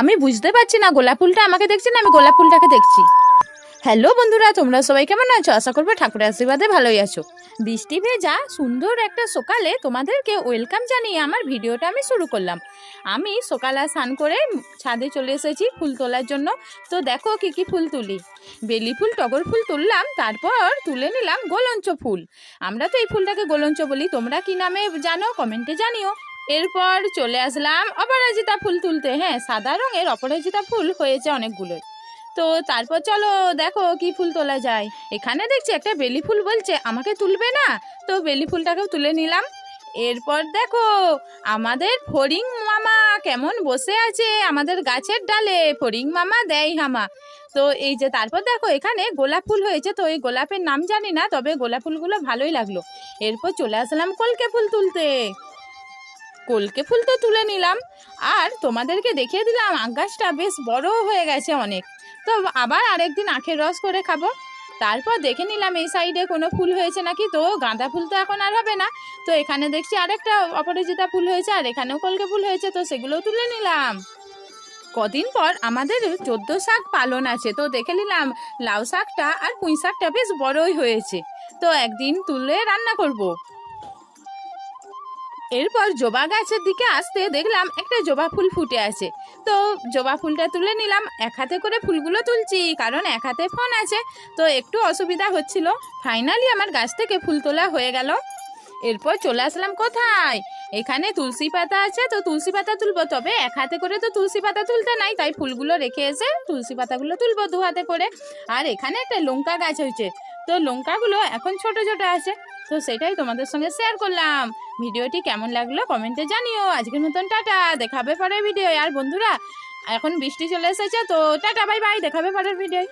আমি বুঝতে পারছি না গোলাপ ফুলটা আমাকে দেখছি না আমি গোলাপ ফুলটাকে দেখছি। হ্যালো বন্ধুরা, তোমরা সবাই কেমন আছো? আশা করব ঠাকুরের আশীর্বাদে ভালোই আছো। বৃষ্টি ভেজা সুন্দর একটা সকালে তোমাদেরকে ওয়েলকাম জানিয়ে আমার ভিডিওটা আমি শুরু করলাম। আমি সকালে স্নান করে ছাদে চলে এসেছি ফুল তোলার জন্য। তো দেখো কি কি ফুল তুলি। বেলি ফুল, টগর ফুল তুললাম, তারপর তুলে নিলাম গোলঞ্চ ফুল। আমরা তো এই ফুলটাকে গোলঞ্চ বলি, তোমরা কি নামে জানো? কমেন্টে জানিও। এরপর চলে আসলাম। অপরাজিতা ফুল তুলতে। হ্যাঁ সাদা রঙের অপরাজিতা ফুল হয়েছে অনেকগুলো তো তারপর চলো দেখো কি ফুল তোলা যায়। এখানে দেখছি একটা বেলি ফুল বলছে, আমাকে তুলবে না? তো বেলি ফুলটাকেও তুলে নিলাম। এরপর দেখো, আমাদের ফড়িং মামা কেমন বসে আছে আমাদের গাছের ডালে। ফড়িং মামা দেয় হামা। তো এই যে তারপর দেখো, এখানে গোলাপ ফুল হয়েছে। তো এই গোলাপের নাম জানি না, তবে গোলাপ ফুলগুলো ভালোই লাগল। এরপর চলে আসলাম কলকে ফুল তুলতে। কলকে ফুল তো তুলে নিলাম। আর তোমাদেরকে দেখিয়ে দিলাম আখ গাছটা বেশ বড় হয়ে গেছে অনেক। তো আবার আরেকদিন আখের রস করে খাব। তারপর দেখে নিলাম এই সাইডে কোনো ফুল হয়েছে নাকি। তো গাঁদা ফুল তো এখন আর হবে না। তো এখানে দেখছি আরেকটা অপরাজিতা ফুল হয়েছে, আর এখানেও কলকে ফুল হয়েছে, তো সেগুলোও তুলে নিলাম। কদিন পর আমাদের চোদ্দ শাক পালন আছে। তো দেখে নিলাম, লাউ শাকটা আর পুঁই শাকটা বেশ বড়ই হয়েছে। তো একদিন তুলে রান্না করব। এরপর জবা গাছের দিকে আসতে দেখলাম একটা জবা ফুল ফুটে আছে। তো জবা ফুলটা তুলে নিলাম, এক হাতে করে ফুলগুলো তুলছি, কারণ এক হাতে ফোন আছে। তো একটু অসুবিধা হচ্ছিল ফাইনালি আমার গাছ থেকে ফুল তোলা হয়ে গেল। এরপর চলে আসলাম কোথায়? এখানে তুলসী পাতা আছে, তো তুলসী পাতা তুলবো তবে এক হাতে করে তো তুলসী পাতা তুলতে নাই, তাই ফুলগুলো রেখে এসে তুলসী পাতাগুলো তুলবো দু হাতে করে। আর এখানে একটা লঙ্কা গাছ হয়েছে, তো লঙ্কাগুলো এখন ছোট ছোট আছে। তো সেটাই তোমাদের সঙ্গে শেয়ার করলাম। ভিডিওটি কেমন লাগল কমেন্টে জানিও। আজকের মতন টাটা, দেখাবে পরের ভিডিও আর বন্ধুরা, এখন বৃষ্টি চলে এসেছে, তো টাটা বাই বাই দেখাবে পরের ভিডিও